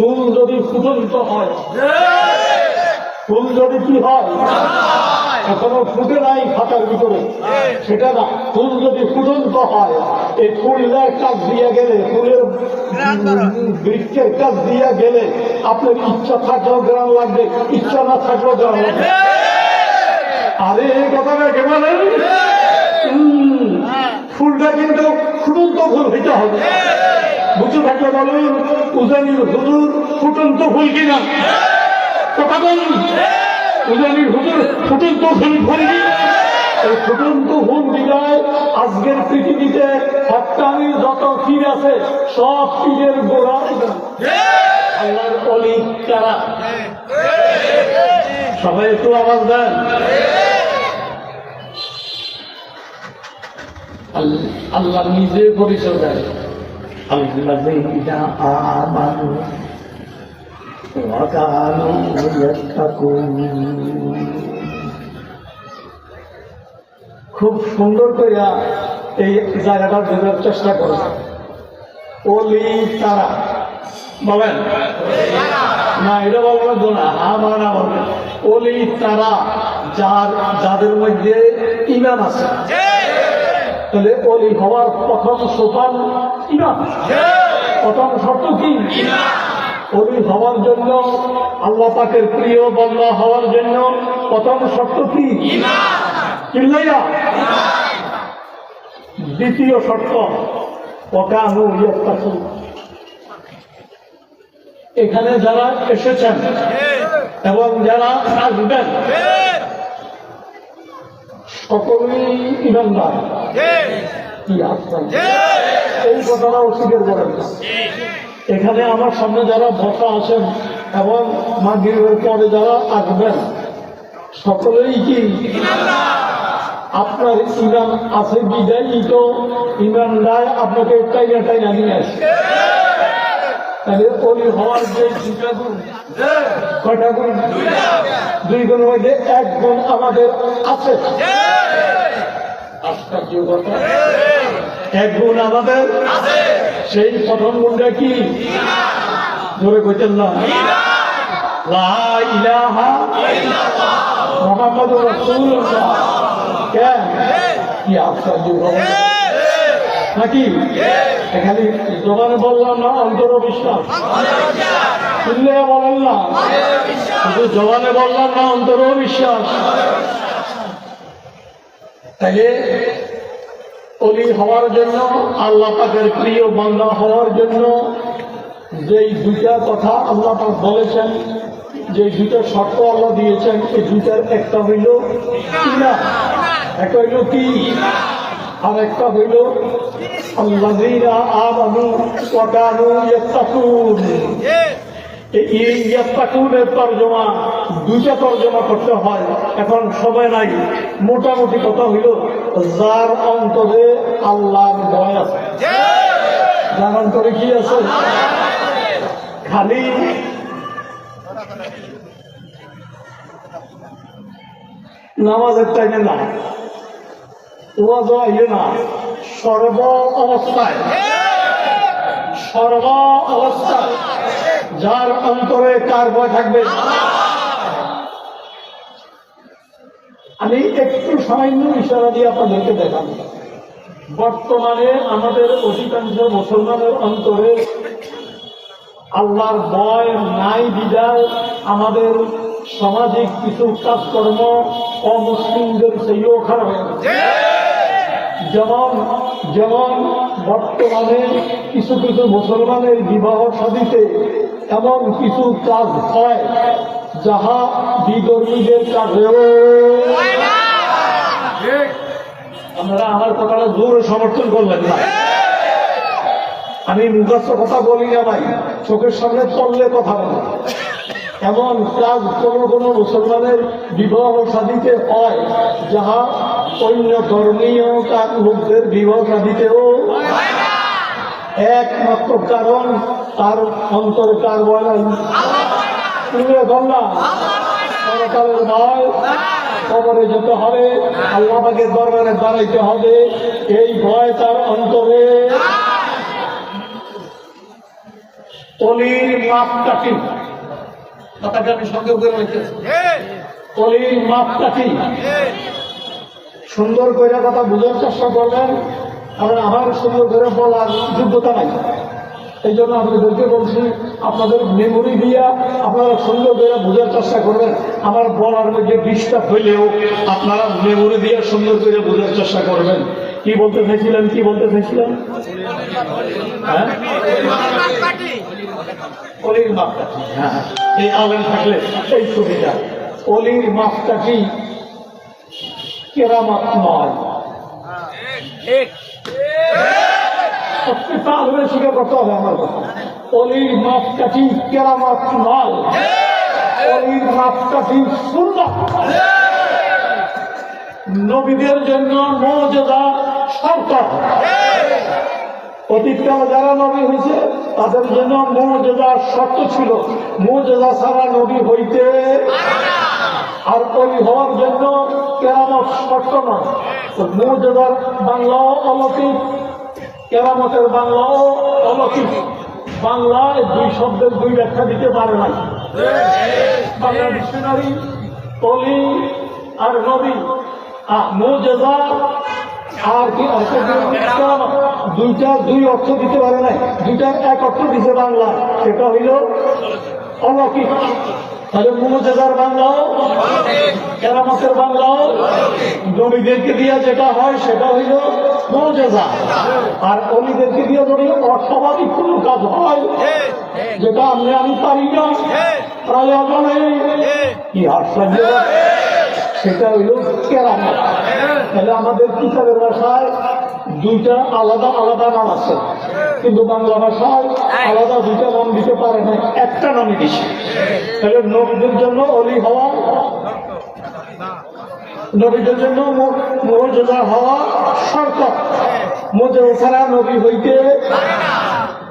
ফুল যদি ফুটন্ত হয়। ফুল যদি কি হয়? এখনও ফুটে নাই খাতার ভিতরে। সেটা না, ফুল যদি ফুটন্ত হয়, এই ফুলের কাজ দিয়ে গেলে, ফুলের বৃক্ষের কাজ দিয়ে গেলে আপনার ইচ্ছা থাকলেও গ্রাম লাগবে, ইচ্ছা না থাকলেও গ্রাম লাগবে। আরে, এই কথাটা কে বলেন ফুলটা কিন্তু ফুটন্ত ফুল হইতে হবে। বুঝে থাকলে বলুন, উজানির হুজুর ফুটন্ত ফুল কিনা? কথা বলুন উজানির হুজুর ফুটন্ত ফুল ফুল এই ফুটন্ত ফুল বিদায় আজকের পৃথিবীতে হত্যানি যত পীর আছে, সব ফিরের গোড়া আল্লাহর অলি তারা সবাই একটু আওয়াজ দেন। আল- আল্লাহ নিজে পরিচয় দেয়। الذين آمنوا وكانوا يتقون খুব সুন্দর করিয়া এই জায়গাটা বোঝার চেষ্টা করে ওলি তারা বলেন না এটা বলবো না আমার না বলবেন ওলি তারা যার যাদের মধ্যে ইমান আছে তাহলে অলি হওয়ার প্রথম সোপান ইমান প্রথম শর্ত কি? অলি হওয়ার জন্য আল্লাহ পাকের প্রিয় বন্ধ হওয়ার জন্য প্রথম শর্ত কি? চিল্লাইয়া দ্বিতীয় শর্ত পকানু ইয়াত্তাকুন। এখানে যারা এসেছেন এবং যারা আসবেন সকলেই ইমানদার। কি এই কথাটা অস্বীকার করেন না। এখানে আমার সামনে যারা বসা আছেন এবং মাগরিবের পরে যারা আসবেন সকলেই কি আপনার ইমান আছে বিদায়ই তো রায় আপনাকে টাইনা টাইনা নিয়ে আসে। তাহলে অলি হওয়ার যে গুণ কয়টা গুণ? দুই গুণের মধ্যে এক গুণ আমাদের আছে। এক গুণ আমাদের সেই প্রথম গুণটা কি? ধরে কইতেন না। মোহাম্মদ রাসূলুল্লাহ। কেন? কি আশ্চর্য নাকি? এখানে জবানে বললাম না, অন্তর বিশ্বাস। শুনলে বলেন না। শুধু জবানে বললাম না অন্তর বিশ্বাস। তাইলে অলি হওয়ার জন্য, আল্লাহ পাকের প্রিয় বাংলা হওয়ার জন্য যেই দুইটা কথা আল্লাহ পাক বলেছেন যে দুইটা শর্ত আল্লাহ দিয়েছেন, এই দুইটার একটা হইল ইমান। একটা হইল কি? আর একটা হইল তর্জমা তর্জমা করতে হয়, এখন সময় নাই। মোটামুটি কথা হইল, যার অন্তরে আল্লাহর ভয় আছে। যার অন্তরে কি আছে? খালি নামাজের টাইমে না সর্ব অবস্থায়। সর্ব অবস্থায়। যার অন্তরে কার ভয় থাকবে? আমি একটু সামান্য ইশারা দিয়ে আপনাদেরকে দেখাবো। বর্তমানে আমাদের অধিকাংশ মুসলমানের অন্তরে আল্লাহর ভয় নাই বিদায় আমাদের সামাজিক কিছু কাজকর্ম অমুসলিমদের সেইও খারাপ হয়ে গেছে। যেমন যেমন বর্তমানে কিছু কিছু মুসলমানের বিবাহ সাদিতে এমন কিছু কাজ হয় যাহা বিধর্মীদের কাজেও আপনারা আমার কথাটা জোরে সমর্থন করলেন না। আমি মুখস্থ কথা বলি না ভাই, চোখের সামনে চললে কথা বলে। এমন কাজ কোন কোন মুসলমানের বিবাহ সাদিতে হয় যাহা অন্য ধর্মীয় কাজ লোকদের বিবাহ সাদিতেও একমাত্র কারণ তার অন্তরে কার বয় নাই তুমি এখন সরকারের ভয় কবরে যেতে হবে আল্লাহকে দরবারে দাঁড়াইতে হবে এই ভয় তার অন্তরে। অলির মাপকাঠি কথাটা আমি সঙ্গে করে রেখেছি। অলির মাপকাঠি সুন্দর করে কথা বোঝার চেষ্টা করবেন কারণ আমার সুন্দর করে বলার যোগ্যতা নাই। এই জন্য আপনাদেরকে বলছি, আপনাদের মেমোরি দিয়া আপনারা সুন্দর করে বোঝার চেষ্টা করবেন। আমার বলার মধ্যে ডিস্টার্ব হইলেও আপনারা মেমোরি দিয়ে সুন্দর করে বোঝার চেষ্টা করবেন। কি বলতে চাইছিলেন, কি বলতে চাইছিলেন? হ্যাঁ? অলির মাপকাঠি হ্যাঁ এই আলেন থাকলে এই সুবিধা। অলির মাপকাঠি কেরামাত নয়। প্রত্যেকটা আলমের স্বীকার করতে হবে আমার কথা। অলির মাপকাঠি কেরামাত নয়। অলির মাপকাঠি শূন্য নবীদের জন্য মর্যাদা সরকার। অতীতকালে যারা নবী হয়েছে তাদের জন্য মর্যাদা শর্ত ছিল। মর্যাদা ছাড়া নবী হইতে আর কবি হওয়ার জন্য কেরামত শর্ত নয় তো মর্যাদার বাংলাও অলৌকিক। কেরামতের বাংলাও অলৌকিক। বাংলায় দুই শব্দের দুই ব্যাখ্যা দিতে পারে না বাংলা ডিকশনারি কলি আর নবী। মর্যাদা আর কি অর্থ দুইটা দুই অর্থ দিতে পারে নাই। দুইটার এক অর্থ দিতে বাংলা। সেটা হইল অলৌকিক। তাহলে মনোজাদার বাংলাও কেরামতের বাংলাও নবীদেরকে দিয়ে যেটা হয় সেটা হইল আর কোনো কাজ হয়। যেটা আমি সেটা তাহলে আমাদের কিতাবের ভাষায় দুইটা আলাদা আলাদা নাম আছে। কিন্তু বাংলা ভাষায় আলাদা দুইটা নাম দিতে পারে না একটা নামই দিছে তাহলে নবীদের জন্য অলি হওয়া নবীদের জন্য মর্যাদা হওয়া সরকার। মর্যাদা ছাড়া নবী হইতে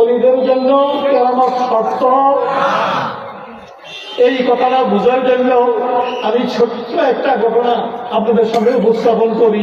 অলিদের জন্য কেরামত শর্ত। এই কথাটা বোঝার জন্য আমি ছোট্ট একটা ঘটনা আপনাদের সঙ্গে উপস্থাপন করি।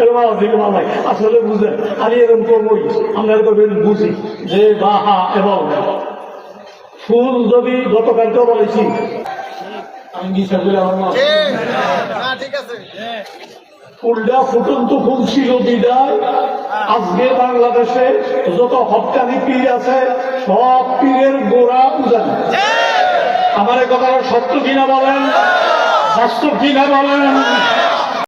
এরকম দিকে ভালো লাগে। আসলে বুঝলেন আমি এরকম করবই। আমরা এরকম বুঝি। যে বাহা এবং ফুল যদি গতকালকেও বলেছি। আমি ফুলটা ফুটন্ত ফুল ছিল বিদায়। আজকে বাংলাদেশে যত হপ্তানি পীর আছে সব পীরের গোড়া উজান। আমার এ কথাটা সত্য কিনা বলেন? বাস্তব কিনা বলেন?